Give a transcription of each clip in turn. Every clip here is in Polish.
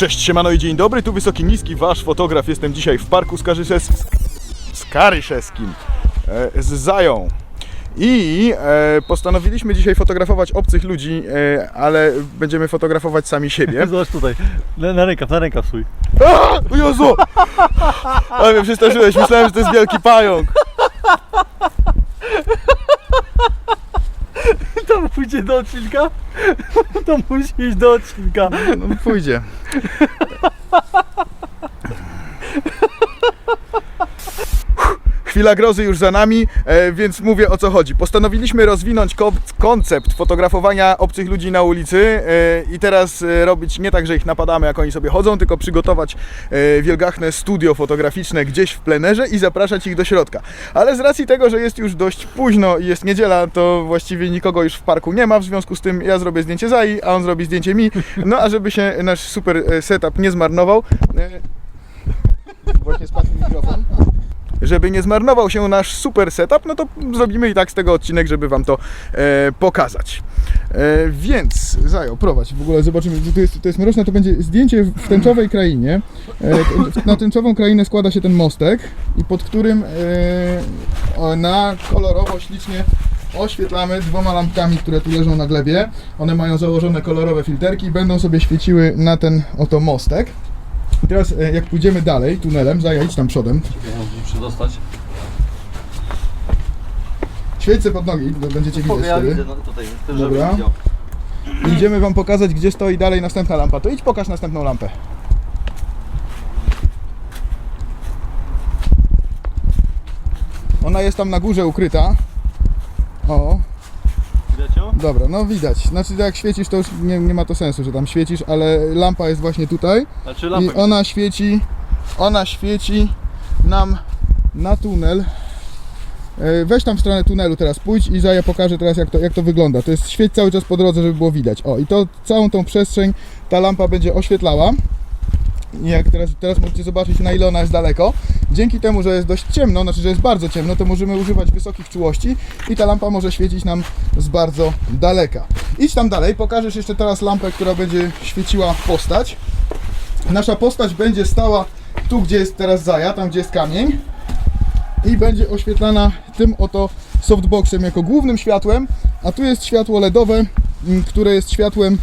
Cześć, siemano i dzień dobry, tu Wysoki Niski, wasz fotograf. Jestem dzisiaj w Parku Skaryszes... Skaryszewskim e, z Zają. I e, postanowiliśmy dzisiaj fotografować obcych ludzi, e, ale będziemy fotografować sami siebie. Zobacz tutaj, na, na rękaw, na rękaw swój. O Jezu! Ale mnie przestraszyłeś, myślałem, że to jest wielki pająk. To pójdzie do odcinka? To musi iść do odcinka. No, pójdzie. Chwila grozy już za nami, e, więc mówię o co chodzi. Postanowiliśmy rozwinąć ko- koncept fotografowania obcych ludzi na ulicy e, i teraz e, robić nie tak, że ich napadamy, jak oni sobie chodzą, tylko przygotować wielgachne studio fotograficzne gdzieś w plenerze i zapraszać ich do środka. Ale z racji tego, że jest już dość późno i jest niedziela, to właściwie nikogo już w parku nie ma, w związku z tym ja zrobię zdjęcie Zai, a on zrobi zdjęcie mi. No a żeby się nasz super setup nie zmarnował, właśnie spadł mi mikrofon. Żeby nie zmarnował się nasz super setup, no to zrobimy i tak z tego odcinek, żeby Wam to e, pokazać. E, więc, Zajo, prowadź, w ogóle zobaczymy, to jest, to jest mroczne, to będzie zdjęcie w tęczowej krainie. E, na tęczową krainę składa się ten mostek i pod którym e, na kolorowo, ślicznie oświetlamy dwoma lampkami, które tu leżą na glebie. One mają założone kolorowe filterki i będą sobie świeciły na ten oto mostek. I teraz e, jak pójdziemy dalej tunelem, Zaja idź tam przodem, Ja muszę przedostać. Świecę pod nogi, bo będziecie widzieć Ja wtedy. widzę no, tutaj, chcę, Dobra. żeby widział. Idziemy wam pokazać, gdzie stoi dalej następna lampa. To idź pokaż następną lampę. Ona jest tam na górze ukryta. O? Dobra, no widać. Znaczy jak świecisz, to już nie, nie ma to sensu, że tam świecisz, ale lampa jest właśnie tutaj. Znaczy I lampę. ona świeci, ona świeci nam na tunel. E, Weź tam w stronę tunelu teraz, pójdź i Zaja pokażę teraz jak to, jak to wygląda. To jest świeć cały czas po drodze, żeby było widać. O i to całą tą przestrzeń ta lampa będzie oświetlała. Jak teraz, teraz możecie zobaczyć na ile ona jest daleko. Dzięki temu, że jest dość ciemno, znaczy że jest bardzo ciemno, to możemy używać wysokich czułości i ta lampa może świecić nam z bardzo daleka. Idź tam dalej, pokażesz jeszcze teraz lampę, która będzie świeciła postać. Nasza postać będzie stała tu, gdzie jest teraz Zaja, tam gdzie jest kamień i będzie oświetlana tym oto softboxem jako głównym światłem, a tu jest światło LEDowe, m, które jest światłem mm,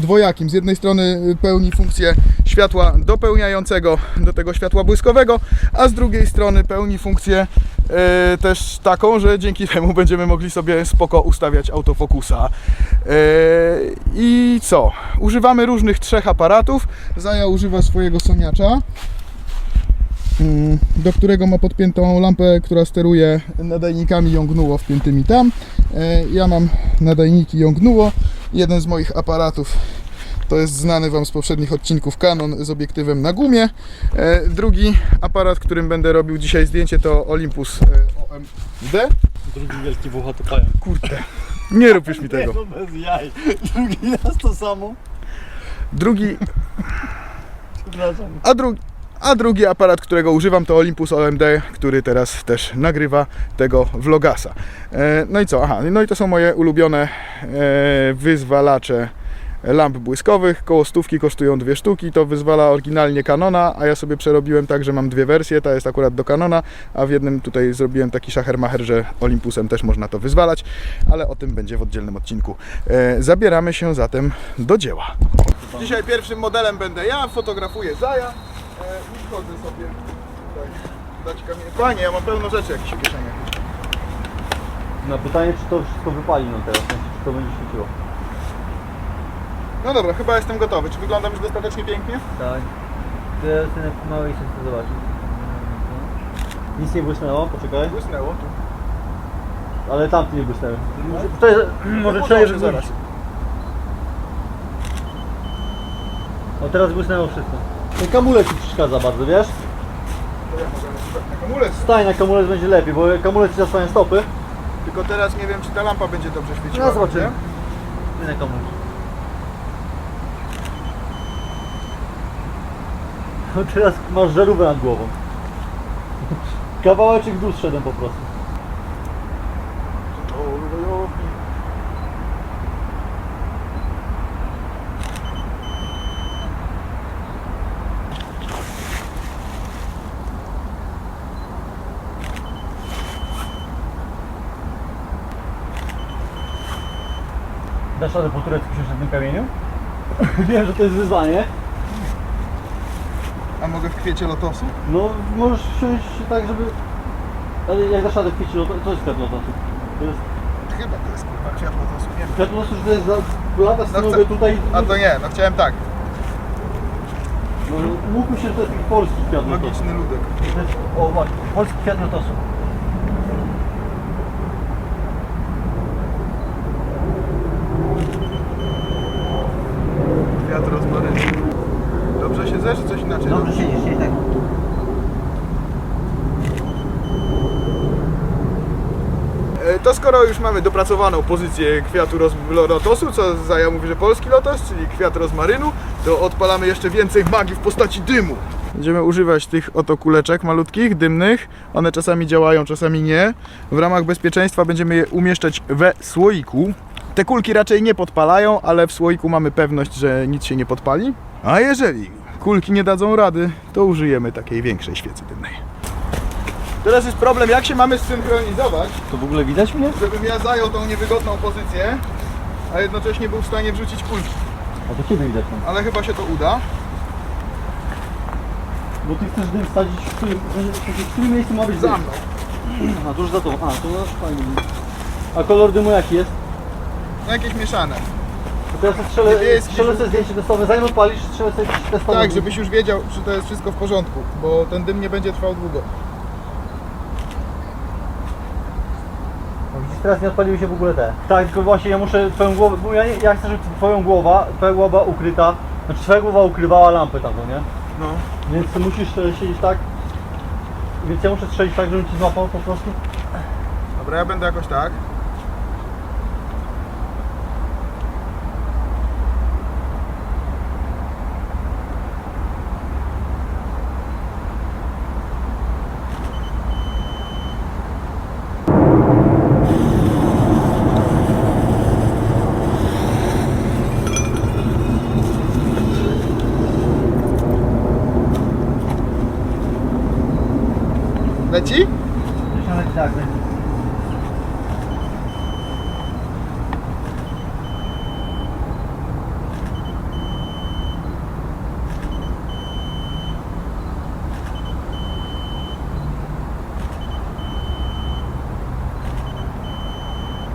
dwojakim. Z jednej strony pełni funkcję światła dopełniającego do tego światła błyskowego, a z drugiej strony pełni funkcję e, też taką, że dzięki temu będziemy mogli sobie spoko ustawiać autofokusa. E, I co? Używamy różnych trzech aparatów. Zaja używa swojego soniacza mm, do którego ma podpiętą lampę, która steruje nadajnikami Yongnuo wpiętymi tam. E, Ja mam nadajniki Yongnuo. Jeden z moich aparatów to jest znany Wam z poprzednich odcinków Canon z obiektywem na gumie. E, Drugi aparat, którym będę robił dzisiaj zdjęcie to Olympus e, OMD. Drugi wielki włochaty pająk. Kurde, nie rób już mi tego. no bez jaj. Drugi raz to samo. Drugi, Przepraszam. a drugi, a drugi aparat, którego używam to Olympus OMD, który teraz też nagrywa tego vlogasa. E, No i co? Aha, no i to są moje ulubione e, wyzwalacze lamp błyskowych. Koło stówki kosztują dwie sztuki. To wyzwala oryginalnie Canona, a ja sobie przerobiłem tak, że mam dwie wersje. Ta jest akurat do Canona, a w jednym tutaj zrobiłem taki szachermacher, że Olympusem też można to wyzwalać, ale o tym będzie w oddzielnym odcinku. E, Zabieramy się zatem do dzieła. Dzisiaj pierwszym modelem będę ja, fotografuję Zaja. Wchodzę sobie tutaj dać kamienie. Panie, ja mam pełno rzeczy jakichś w kieszeniach. Na pytanie, czy to wszystko wypali nam teraz, w sensie, czy to będzie świeciło. No dobra, chyba jestem gotowy. Czy wyglądam już dostatecznie pięknie? Tak. Teraz mały się chce zobaczyć. Nic nie błysnęło, poczekaj. Błysnęło tu. Ale tamty nie błysnęły. Może, może No, trzeba je zaraz. No teraz błysnęło wszystko. Ten kamulec ci przeszkadza bardzo, wiesz? To ja mogę na hamulec. Stań na kamulec będzie lepiej, bo kamulec ci zasłania stopy. Tylko teraz nie wiem, czy ta lampa będzie dobrze świeciła. No zobaczymy. nie? Na kamulec. No teraz masz żarówkę nad głową. Kawałeczek w dół zszedłem po prostu. Dasz radę po turecku siąść na tym kamieniu? Wiem, że to jest wyzwanie. A mogę w kwiecie lotosu? No, możesz siąść tak, żeby... Ale jak dasz radę w kwiecie lotosu, to jest kwiat lotosu. To jest... Chyba to jest kurwa kwiat lotosu, nie wiem. Kwiat lotosu, że to jest za... Lata No chcę- tutaj... A to nie, no chciałem tak. No, mógłby się, że to jest taki polski kwiat lotosu. Magiczny ludek. O właśnie, polski kwiat lotosu. Kwiat rozmarynu. Dobrze siedzę, czy coś inaczej? Dobrze siedzisz, siedź tak. E, To skoro już mamy dopracowaną pozycję kwiatu roz... lotosu, co Zaja mówi, że polski lotos, czyli kwiat rozmarynu, to odpalamy jeszcze więcej magii w postaci dymu. Będziemy używać tych oto kuleczek malutkich, dymnych. One czasami działają, czasami nie. W ramach bezpieczeństwa będziemy je umieszczać we słoiku. Te kulki raczej nie podpalają, ale w słoiku mamy pewność, że nic się nie podpali. A jeżeli kulki nie dadzą rady, to użyjemy takiej większej świecy dymnej. Teraz jest problem, jak się mamy zsynchronizować, To w ogóle widać mnie? żebym ja zajął tą niewygodną pozycję, a jednocześnie był w stanie wrzucić kulki. A to kiedy widać tam? Ale chyba się to uda. Bo ty chcesz dym wsadzić w którym, w którym miejscu ma być Za mną. A to już za to. A, to no fajnie. A kolor dymu jaki jest? No jakieś mieszane. To ja strzelę, Niebieski, strzelę sobie zdjęcie testowe, zanim odpalisz, strzelę sobie testowe. Tak, żebyś już wiedział, czy to jest wszystko w porządku, bo ten dym nie będzie trwał długo. No widzisz, teraz nie odpaliły się w ogóle te. Tak, tylko właśnie ja muszę twoją głowę, bo ja, nie, ja chcę, żeby twoją głowa, twoja głowa ukryta, znaczy twoja głowa ukrywała lampę tam, no nie? No. Więc ty musisz e, siedzieć tak. Więc ja muszę strzelić tak, żebym ci złapał po prostu. Dobra, ja będę jakoś tak. Leci? Tak, tak.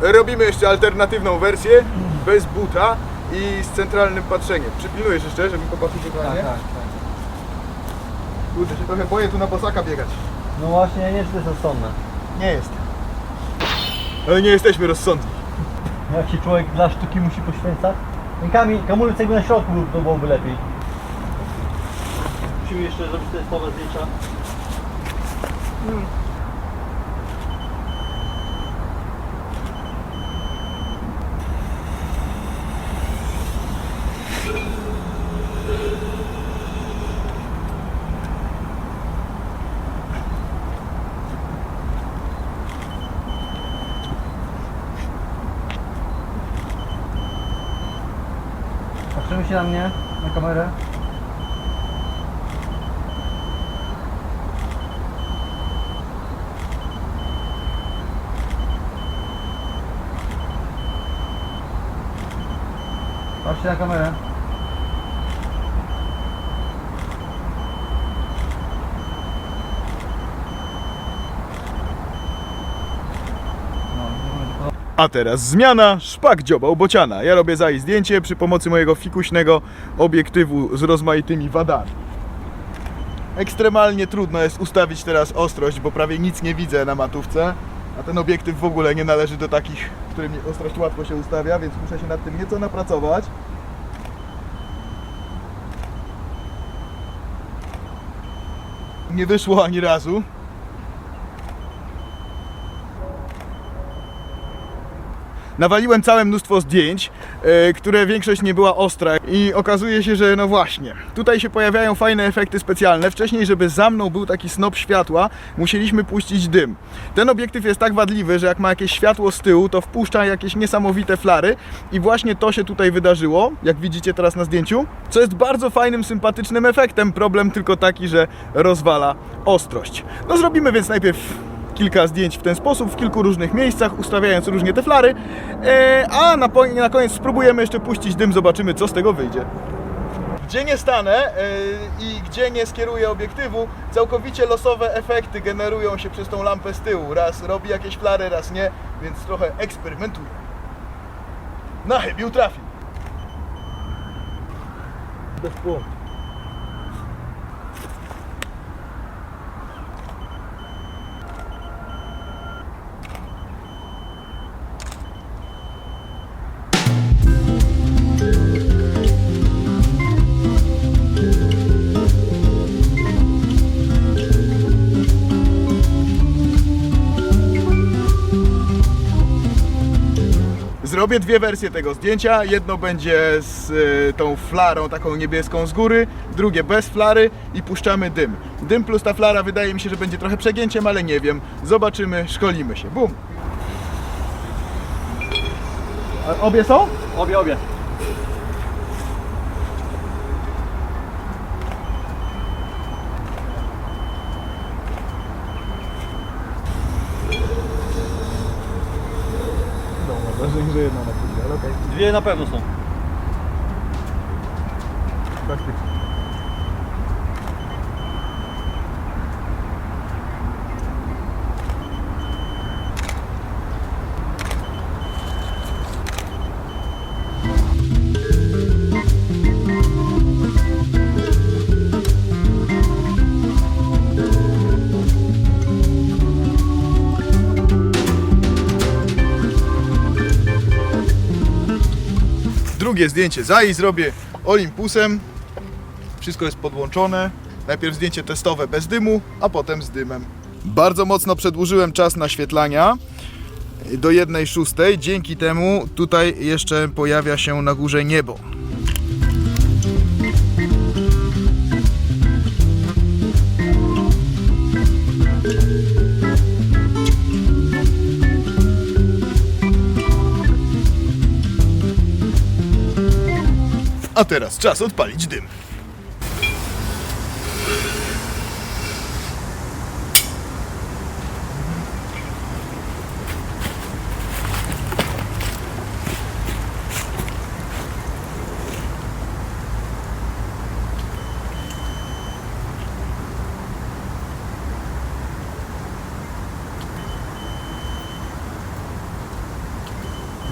Robimy jeszcze alternatywną wersję, bez buta i z centralnym patrzeniem. Przypilnujesz jeszcze, żeby popatrzył Tak, dokładnie? tak, tak. Kurde, się trochę boję tu na bosaka biegać. No właśnie, ja nie wiem, czy to jest rozsądne. Nie jest. Ale nie jesteśmy rozsądni. Jak się człowiek dla sztuki musi poświęcać. Rękami, kamulec jakby na środku był, to byłoby lepiej. Musimy jeszcze zrobić testowe zdjęcia. Się na mnie, na kamerę. Patrzcie na kamerę. No, nie będzie podoba- A teraz zmiana, szpak dziobał bociana. Ja robię za jej zdjęcie przy pomocy mojego fikuśnego obiektywu z rozmaitymi wadami. Ekstremalnie trudno jest ustawić teraz ostrość, bo prawie nic nie widzę na matówce. A ten obiektyw w ogóle nie należy do takich, którymi ostrość łatwo się ustawia, więc muszę się nad tym nieco napracować. Nie wyszło ani razu. Nawaliłem całe mnóstwo zdjęć, e, które większość nie była ostra i okazuje się, że no właśnie, tutaj się pojawiają fajne efekty specjalne. Wcześniej, żeby za mną był taki snop światła, musieliśmy puścić dym. Ten obiektyw jest tak wadliwy, że jak ma jakieś światło z tyłu, to wpuszcza jakieś niesamowite flary i właśnie to się tutaj wydarzyło, jak widzicie teraz na zdjęciu, co jest bardzo fajnym, sympatycznym efektem. Problem tylko taki, że rozwala ostrość. No zrobimy więc najpierw kilka zdjęć w ten sposób, w kilku różnych miejscach, ustawiając różnie te flary, e, a na, na koniec spróbujemy jeszcze puścić dym, zobaczymy co z tego wyjdzie. Gdzie nie stanę e, i gdzie nie skieruję obiektywu, całkowicie losowe efekty generują się przez tą lampę z tyłu. Raz robi jakieś flary, raz nie, więc trochę eksperymentuję. Na chybił trafił. Bez punkt. Zrobię dwie wersje tego zdjęcia. Jedno będzie z y, tą flarą taką niebieską z góry, drugie bez flary i puszczamy dym. Dym plus ta flara wydaje mi się, że będzie trochę przegięciem, ale nie wiem. Zobaczymy, szkolimy się. Bum! Obie są? Obie, obie. Wrażenie, że jedna na później, ale okej. Dwie na pewno są. Faktycznie. Drugie zdjęcie za i zrobię Olympusem. Wszystko jest podłączone. Najpierw zdjęcie testowe bez dymu, a potem z dymem. Bardzo mocno przedłużyłem czas naświetlania do 1.6. Dzięki temu tutaj jeszcze pojawia się na górze niebo. A teraz czas odpalić dym.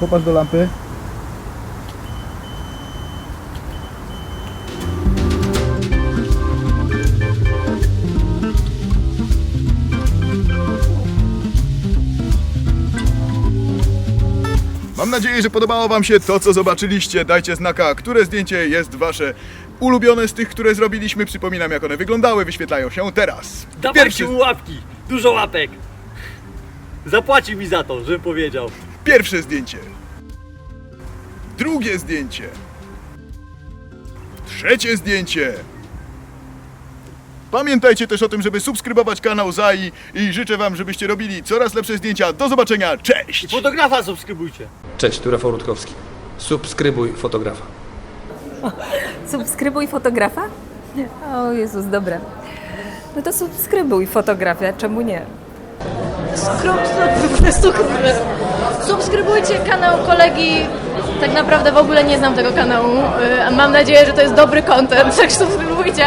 Popatrz do lampy. Mam nadzieję, że podobało Wam się to, co zobaczyliście. Dajcie znaka, które zdjęcie jest Wasze ulubione z tych, które zrobiliśmy. Przypominam, jak one wyglądały. Wyświetlają się teraz. Dawajcie mu łapki! Dużo łapek! Zapłaci mi za to, żebym powiedział. Pierwsze zdjęcie. Drugie zdjęcie. Trzecie zdjęcie. Pamiętajcie też o tym, żeby subskrybować kanał ZAI i życzę Wam, żebyście robili coraz lepsze zdjęcia. Do zobaczenia, cześć! Fotografa subskrybujcie. Cześć, tu Rafał Rutkowski. Subskrybuj fotografa. Subskrybuj fotografa? O Jezus, dobre. No to subskrybuj fotografię, czemu nie? Subskrybujcie kanał kolegi. Tak naprawdę w ogóle nie znam tego kanału. y, a Mam nadzieję, że to jest dobry content, tak subskrybujcie.